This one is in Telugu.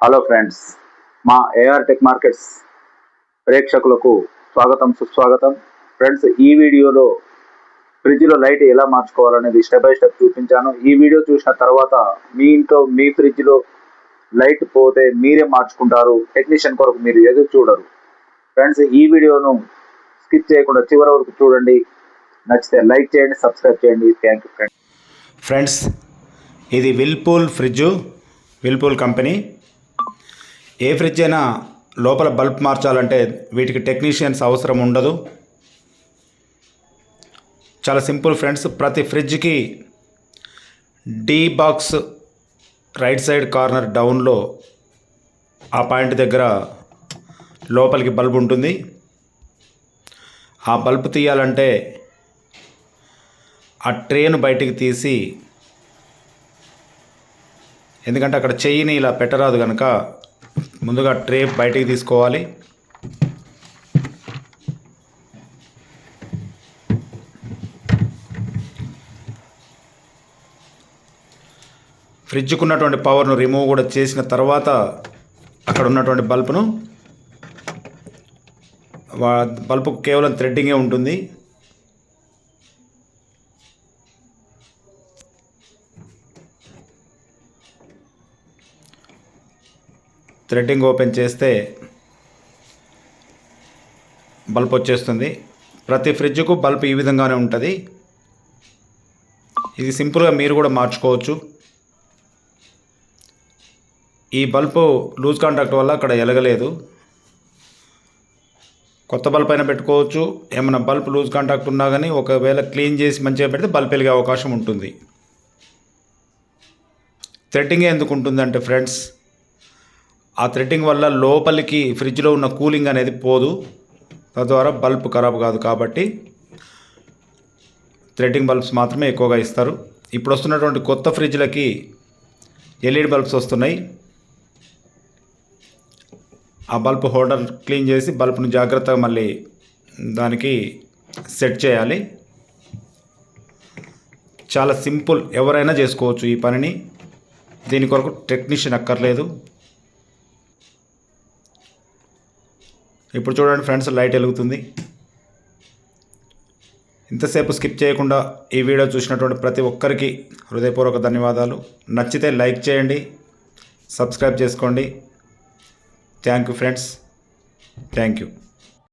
హలో ఫ్రెండ్స్ మా ఏఆర్ టెక్ మార్కెట్స్ ప్రేక్షకులకు స్వాగతం సుస్వాగతం. ఫ్రెండ్స్ ఈ వీడియోలో ఫ్రిడ్జ్లో లైట్ ఎలా మార్చుకోవాలనేది స్టెప్ బై స్టెప్ చూపించాను. ఈ వీడియో చూసిన తర్వాత మీ ఇంట్లో మీ ఫ్రిడ్జ్లో లైట్ పోతే మీరే మార్చుకుంటారు. టెక్నీషియన్ కొరకు మీరు ఎదురు చూడరు. ఫ్రెండ్స్ ఈ వీడియోను స్కిప్ చేయకుండా చివరి వరకు చూడండి. నచ్చితే లైక్ చేయండి సబ్స్క్రైబ్ చేయండి. థ్యాంక్ యూ ఫ్రెండ్స్ ఫ్రెండ్స్ ఇది విల్పూల్ ఫ్రిడ్జ్ విల్పూల్ కంపెనీ ఏ ఫ్రిడ్జ్ అయినా లోపల బల్బ్ మార్చాలంటే వీటికి టెక్నీషియన్స్ అవసరం ఉండదు. చాలా సింపుల్ ఫ్రెండ్స్ ప్రతి ఫ్రిడ్జ్కి D box right side corner డౌన్లో ఆ పాయింట్ దగ్గర లోపలికి బల్బ్ ఉంటుంది. ఆ బల్బ్ తీయాలంటే ఆ ట్రేను బయటికి తీసి ఎందుకంటే అక్కడ చెయ్యిని ఇలా పెట్టరాదు కనుక ముందుగా ట్రే బయటికి తీసుకోవాలి. ఫ్రిడ్జ్కు ఉన్నటువంటి పవర్ను రిమూవ్ కూడా చేసిన తర్వాత అక్కడ ఉన్నటువంటి బల్బును బల్బు కేవలం థ్రెడ్డింగే ఉంటుంది. థ్రెడ్డింగ్ ఓపెన్ చేస్తే బల్బ్ వచ్చేస్తుంది. ప్రతి ఫ్రిడ్జ్కు బల్బ్ ఈ విధంగానే ఉంటుంది. ఇది సింపుల్గా మీరు కూడా మార్చుకోవచ్చు. ఈ బల్బు లూజ్ కాంటాక్ట్ వల్ల అక్కడ ఎలగలేదు. కొత్త బల్బ్ అయినా పెట్టుకోవచ్చు. ఏమైనా బల్బ్ లూజ్ కాంటాక్ట్ ఉన్నా కానీ ఒకవేళ క్లీన్ చేసి మంచిగా పెడితే బల్బ్ వెలిగే అవకాశం ఉంటుంది. థ్రెడ్డింగ్ ఎందుకు ఉంటుందంటే ఫ్రెండ్స్ ఆ థ్రెడ్డింగ్ వల్ల లోపలికి ఫ్రిడ్జ్లో ఉన్న కూలింగ్ అనేది పోదు. తద్వారా బల్బ్ ఖరాబ్ కాదు కాబట్టి థ్రెడ్డింగ్ బల్బ్స్ మాత్రమే ఎక్కువగా ఇస్తారు. ఇప్పుడు వస్తున్నటువంటి కొత్త ఫ్రిడ్జ్లకి ఎల్ఈడి బల్బ్స్ వస్తున్నాయి. ఆ బల్బ్ హోల్డర్ క్లీన్ చేసి బల్బ్ను జాగ్రత్తగా మళ్ళీ దానికి సెట్ చేయాలి. చాలా సింపుల్ ఎవరైనా చేసుకోవచ్చు ఈ పనిని. దీని కొరకు టెక్నీషియన్ అక్కర్లేదు. ఇప్పుడు చూడండి ఫ్రెండ్స్ లైట్ వెలుగుతుంది. ఇంతసేపు స్కిప్ చేయకుండా ఈ వీడియో చూసినటువంటి ప్రతి ఒక్కరికి హృదయపూర్వక ధన్యవాదాలు. నచ్చితే లైక్ చేయండి సబ్స్క్రైబ్ చేసుకోండి. Thank you friends. Thank you.